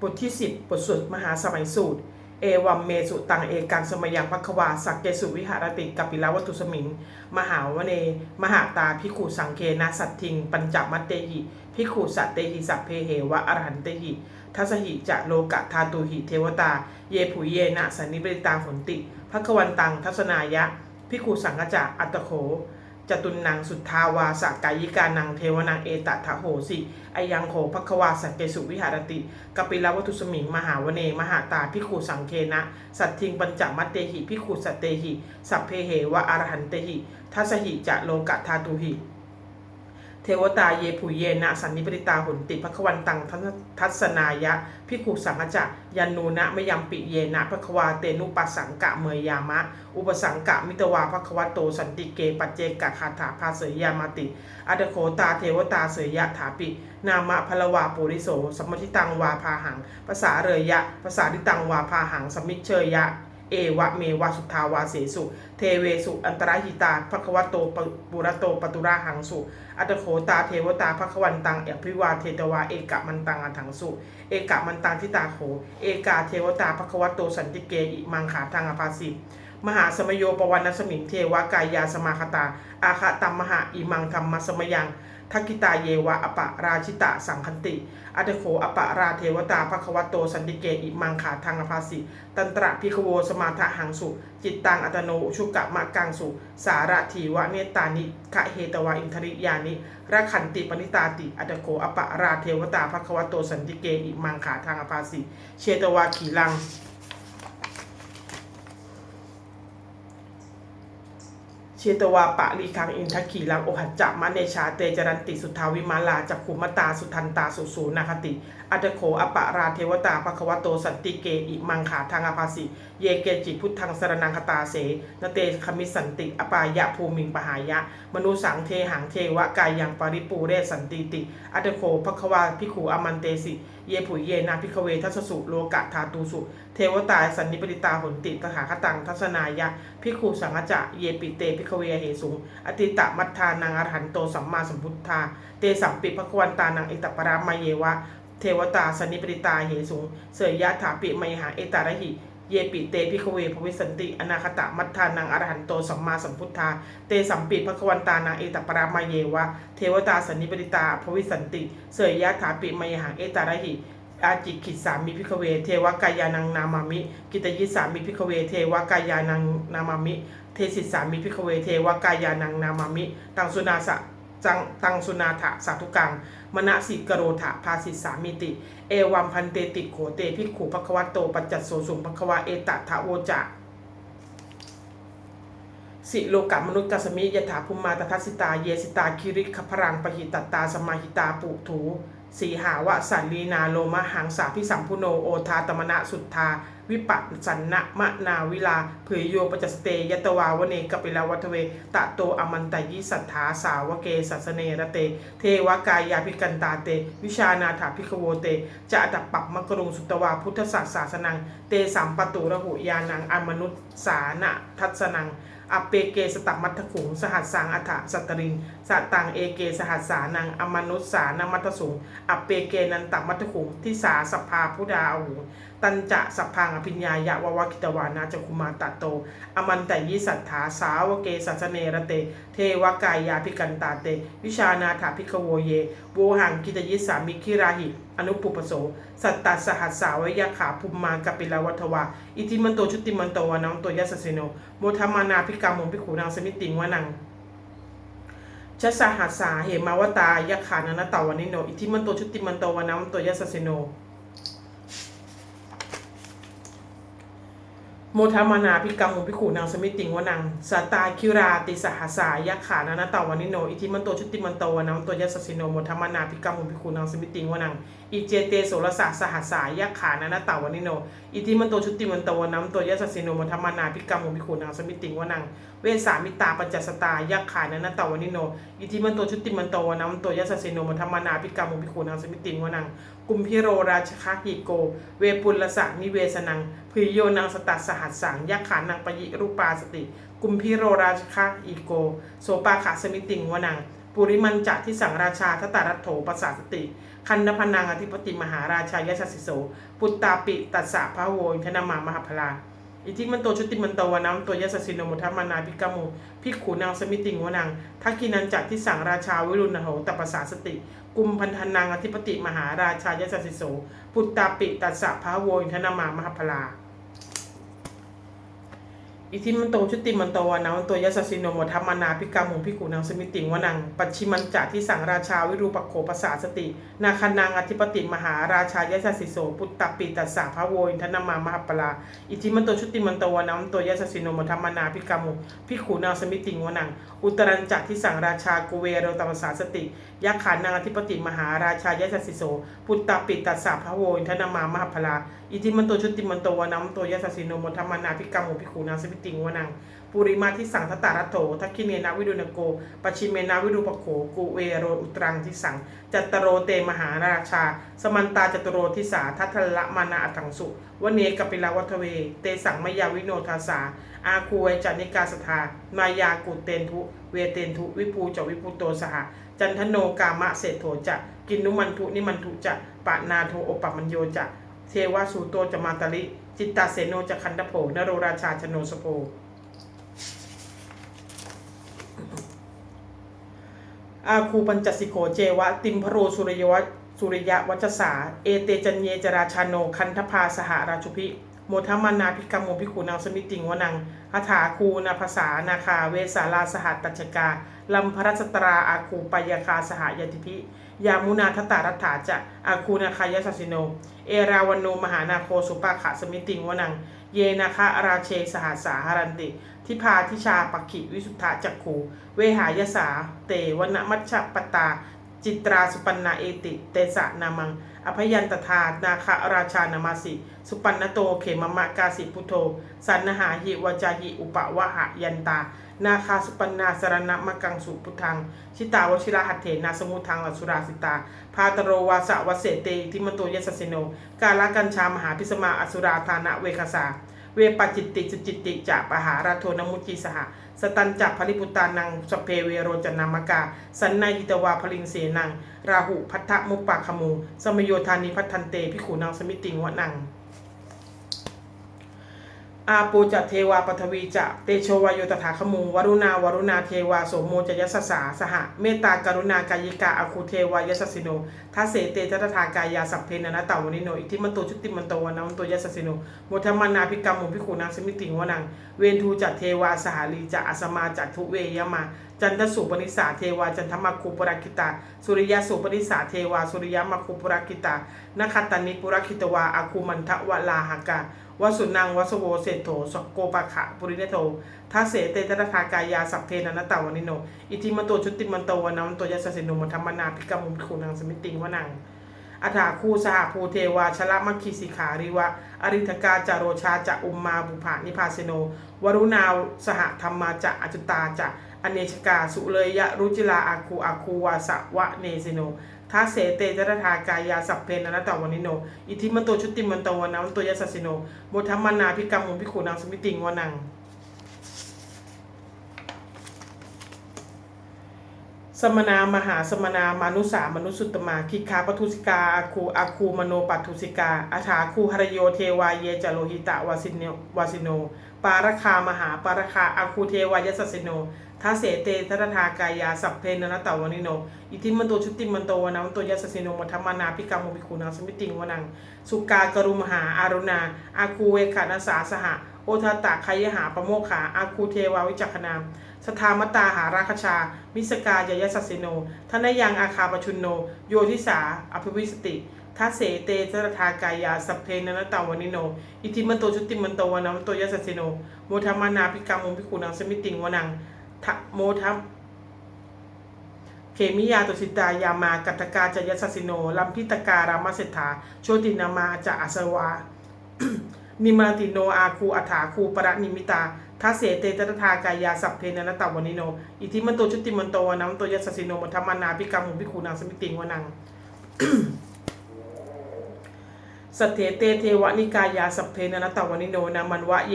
บทที่ 10 บทสวดมหาสมัยสูตร เอวัมเมสุตังเอกังสมยังพักวาสักเกสุวิหารติกัปปิลาวัตุสมิง มหาวเน มหาตาพิขุสังเคนะสัตทิง ปัญจมัตเตหิพิขุสัตเตหิสัพเพเหวะอรหันเตหิทัสหิจะโลกะทาตุหิเทวตา เยผุเยนะสันนิบริตาผนติพักวันตังทัศนายะพิขุสังกจะอัตตโข จตุนนางสุทธาวาสกายิกานังเทวนังเอตทะโหสิอายังโขภควาสักเกสุวิหารติกปิลวัตุสมิง มหาวเน มหาตาพิขูสังเคนะ สัตทิงปัญจมัตเตหิพิขูสัตเตหิ สัพเพเหวะอรหันเตหิทัสหิจะโลกะทาตุหิ เทวตาเยผุเยนะสันนิปริตาหุนติภควันตังทัศนายะพิขุสังฆจะยันนูนะมยัมปิเยนะภควาเตนุปัสสังกะเมยยามะ อุปสังกะมิตวาภควโตสันติเกปัจเจกะคาถาภาเสยยามาติ อัตโคตาเทวตาเสยยะถาปิ นามะพลวาปุริโสสมมติตังวาพาหังภาษาเรยยะภาษาดิตังวาพาหังสมิเชยยะ เอวะเมวะสุทธาวาเสสุ เทเวสุ อันตรหิตาภควโตปปุระโตปตุราหังสุ อัตโขตาเทวตาภควันตังเอภิวาเทตวาเอกะมันตังอันถังสุ เอกะมันตังทิตาโข เอกาเทวตาภควโตสันติเกอิมังขาทางอภาสิมหาสมโยปวันนสมิงเทวากายาสมาคตา อาคตัมมหาอิมังธรรมสมยัง ทักกิตาเยวะอปะราชิตะสังคันติ อัตโขอปะราเทวตาภควโตสันติเกอิมังขาทางอภาสิ ตันตระพิคโวสมาทะหังสุ จิตตังอัตโนชุกะมะกังสุ สาระทีวะเนตานิคะเฮตวะอินทริยานิรักขันติปณิตาติอัตโขอปะราเทวตาภควโตสันติเกอิมังขาทางอภาสิ เชตวาขีลัง เช ตวาปะลีคังอินทขีลังโอหัจจะมะเนชาเตจรันติสุทาวิมาลาจักขุมตาสุทันตาสุสูนาคติ อัตโขอปะราเทวตาภควโตสันติเกอิมังขาทางอภาสิ เยเกจิพุทธังสรนังคตาเสนเตคมิสันติ อปายะภูมิงปหายะ มนุสังเทหังเทวะกายยังปริปูเรสันติติ อัตโขภควาพิขูอมันเตสิ เยผุเยนาพิขเวทัสสุโลกะทาตูสุ เทวตาสันนิปริตาหนติตถาคตังทัศนายะพิขุสังฆจะเยปิเตพิกเวเหสุง อติตะมัทธานังอรหันโตสัมมาสัมพุทธา เตสัมปิภควันตานังเอตปรามายเยวะ เทวตาสันนิปริตาเหสุง เสยยะถาปิมยหาเอตารหิ เยปิเตพิกเวภวิสันติ อนาคตะมัทธานังอรหันโตสัมมาสัมพุทธา เตสัมปิภควันตานังเอตปรามายเยวะ เทวตาสันนิปริตาภวิสันติ เสยยะถาปิมยหาเอตารหิ อาจิกิสามิพิกเว เทวกายานังนามามิ กิตยิสามิพิกเว เทวกายานังนามามิ เทสิสามิพิกเว เทวกายานังนามามิ ตังสุนาสะจังตังสุนาถะสาธุกัง มณสิกโรถะภาสิสามิติ เอวัมพันเตติโขเตพิกขุภควโตปัจจัสโสสุงภควาเอตทะโวจะสิโลกะมนุษย์กัสมิยถาภูมาตทัสสิตา เยสิตาคิริขพรังปหิตตตาสมาหิตาปุถูสีหาวะสันลีนาโลมะหังสาพิสัมพุโนโอทาตมณะสุทธา วิปัสสันนะมะนาวิลาเผยโยปจัสเตยตวาวเนกปิลาวัตเว ตะโตอมันตยิสัทธาสาวเกสัสเนระเต เทวกายาภิกันตาเต วิชานาถาภิกขโวเตจะอัตปักมกรุงสุตวาพุทธศาสสนัง เตสัมปตุระหุยานังอมนุษสานะทัสนัง อเปเกสตัมมัทขุง สหัสสังอัฐสัตริงสตังเอเกสหัสสานังอมนุษสานามัทสุงอเปเกนันตัมมัทขุงทิสาสภาพุดาหูตันจะสพังอภิญญายะวะวะกิตวานาจคุมาตะโต อมันแตยิสัทธาสาวเกสัสเนระเต เทวกายาภิกันตาเต วิชานาถาภิกโวเย โวหังกิตยิสามิคิราหิ อนุปุปโส สัตตสหัสสาวยะขาภูมมากัปิลาวัทวา อิติมันโตชุติมันโตวานังโตยัสเสโนโมธามานาภิกามงภิกขุนางสมิติงวานังชะสหัสสาเหมาวตายะขานนตาวานิโน อิทิมันโตชุติมันโตวานังโตยัสเสโน โมทามานาพิกรรมพิขูนางสมิติงวนังสตาคิราติสหัสายะขานานตาวานิโน อิทิมันโตชุติมันโตวนังโตยัสสสิโนโมทามานาพิกรรมพิขูนางสมิติงวนังอิเจเตโสรสะสหัสายะขานานตาวานิโน อิทิมันโตชุติมันโตวนังโตยัสสสิโนโมทามานาพิกรรมพิขูนางสมิติงวนังเวสามิตาปัญจสตายะขานานตาวานิโน อิทิมันโตชุติมันโตวนังโตยัสสสิโนโมทามานาพิกรรมพิขูนางสมิติงวนัง กุมพิโรราชคหิโก เวปุลสะนิเวสนังพิโยนังสตัสสหัสสังยักขานังปยิรูปาสติ กุมพิโรราชคอีโก โสปาขาสมิติงวนัง ปุริมันจะที่สังราชาทตารัตโถปสสาสติ คันนพนังอธิปติมหาราชายชสิโส ปุตตาปิตัสสะพะโวยธนามามหาพลา อิทิมันโตชุติมันโตวานัมตัวยสสินโนมุทัมานาพิกามุพิกขูนางสมิติงวนังทักกินันจักที่สั่งราชาวิรุณโหตปสาสติ กุมพันธนังอธิปติมหาราชายสสิโส ปุตตาปิตัสสะพระโวยธนามามหาพลา อิทิมันโตชุติมันโตวานาวันตัวยสสินโนมทัมมานาพิกามุพิกุนางสมิติงวนังปัจฉิมันจะที่สั่งราชาวิรูปโขปสาสติ นาคานางอธิปติมหาราชายสสิโสปุตตปิตัสสะพระโวยธนามามหาปลาอิทิมันโตชุติมันโตวานาวันตัวยสสินโนมทัมมานาพิกามุพิกุนางสมิติงวนังอุตรันจัที่สั่งราชากุเวโรตปสาสติยักขานางอธิปติมหาราชายสสิโสปุตตปิตัสสะพระโวยธนามามหาพลาอิทิมันโตชุติมันโตวานัมโตยสัสสิโนมทัมมานาพิกรรมโมพิคูนาสมิติงวนังปุริมาทิสังทตารัตโถทักขิเนนาวิดุนโกปชิเมนาวิรุปโขกุเวโรอุตรังทิสังจัตตโรเตมหาราชา สมันตาจัตโรทิสาทัททละมานาอัถังสุวเนกปิลาวัทเว เตสังมยาวิโนทาสา อาคูเวจานิกาสทามายากุเตนทุ เวเตนทุ วิภูจวิภูโตสหจันทโนกามะเศรษโถจะกินนุมันทุนิมันทุจะปะนาโทโอปะมัญโยจะ เทวสูโตจะมาตลิ จิตตาเสโนจะคันดโผนโรราชาชโนสโพอาคูปัญจสิโกเจวะ ติมพโรสุริยวะสุริยะวัชสา เอเตจันเยจราชาโน คันทภาสหราชุพิโมทมานาพิกรรมโมพิคูนางสมิติงวนังหถาคูนาภาษานาคา เวสาลาสหัตตัจจกาลัมพรัสตราอาคูปยาคาสหยติพิ ยามุนาทตารัฐาจะอาคูนาคายสัสิโน เอราวันโนมหานาโคสุปาขะสมิติงวนัง เยนาคาราเชสหัสาหารันติ ทิพาทิชาปักขิวิสุทธะจักขู เวหายสา เตวนมัชปตา จิตราสุปันนาเอติ เตสะนามัง อภยันตธานาคาราชานามาสิ สุปันนโตเขมมะกาสิพุทโธสันนหาหิวจาหิอุปวะหะยันตา นาคาสุปันนาสรณมะกังสุพุทัง ชิตาวชิระหัตเถนาสมุทังอสุราสิตา พาตโรวาสะวะเสเตทิมโตยสสสิโน กาลกัญชามหาพิสมาอสุราธานะเวคสา เวปจิตติสุจิตติจะปหาราโทนมุจีสหสตันจักภริปุตานังสเพเวโรจนามกา สันนายิตวาพลิงเสนัง ราหุพัทธมุปปาคมู สมโยธานิพัทันเตพิขูนางสมิติงวะนัง อาปูจะเทวาปทวีจะเตโชวายโยตถาคมูวรุณาวรุณาเทวาโสโมจยสสาสหะเมตตากรุณากายิกาอาคูเทวายสสสิโนทัสเสเตจตถากายาสัพเพนนะตาวนิโนอิทิมันโตชุติมันโตวานันโตยสสสิโนโมทมานาพิกรรมุพิขุนางสมิติงวนังเวนทูจัตเทวาสหาลีจะอสมาจัตทุเวยมา จันทสุปนิสาเทวาจันทมาคุปราคิตา สุริยสุปนิสาเทวา สุริยมาคุปราคิตานคตันนิปุราคิตวาอาคูมันทะวลาหากาวสุนังวสโวเศโถสกโกปะขะปุริเนโททัเสเตตระทากายาสัพเพนันตาวนิโน อิทิมันโตชุติมันโตวนัมโตยสสสิโนมัทมนาพิกามุขูนังสมิติงวนังอัฐาคูสหภูเทวาชละมัคคิสิขาริวะ อริทกาจาโรชาจะอุมมาบุภานิพาเสโน วรุณาวสหธรรมาจะอจุตาจะ อเนชกาสุเลยยะรุจิลาอาคูอาคูวาสะวะเนสิโนทัสเสเตจรทากายาสัพเพนัตตาวนิโน อิทิมันโตชุติมันโตวนัมโตยสสสิโนโมทัมมนาพิกรรมุพิขูนังสมิติงวนัง สมนามหาสมนามานุสามนุสุตตมาคิคาปทุสิกาอาคูอาคูมโนปัทุสิกาอาถาคูหรโยเทวายเยจโลหิตะวาสิโนวาสิโน ปารคามหาปารคาอาคูเทวายสสสิโนทัเสเตทรทากายาสัพเพนนตาวนิโน อิทิมันโตชุติมันโตวนัมโตยสสสิโนมัทมานาพิกรรมุภิคูนังสมิติงวนัง สุกากรุมหาอารุณา อาคูเวขานาสาสหะ โอทาตะคายหาปโมขาอาคูเทวาวิจักขนาม สทามตาหาราคชา มิสกายยสัสิโนทนยังอาคาปชุนโน โยทิสาอภิวิสติทัเสเตจรทากายาสัพเพนนตาวนิโน อิทิมันโตชุติมันโตวนัมโตยสัสิโน โมทมานาพิกรรมุพิคุนังสมิติงวนังทะโมทัมเขมิยาตุสิตายามากัตกาจยสัสิโน ลัมพิตการามเศรษฐาโชตินามาจะอาสวานิมรติโนอาคูอัฐาคูปรนิมิตา ทัสเสเตตตากายาสัพเพนนตาวนิโน อิทิมันโตชุติมันโตนัมโตยัสสิโนมัทมานาพิกรรมุพิคูนางสมิติงวนังสตเถเตเทวนิกายาสัพเพนนตาวนิโนนามันวะเย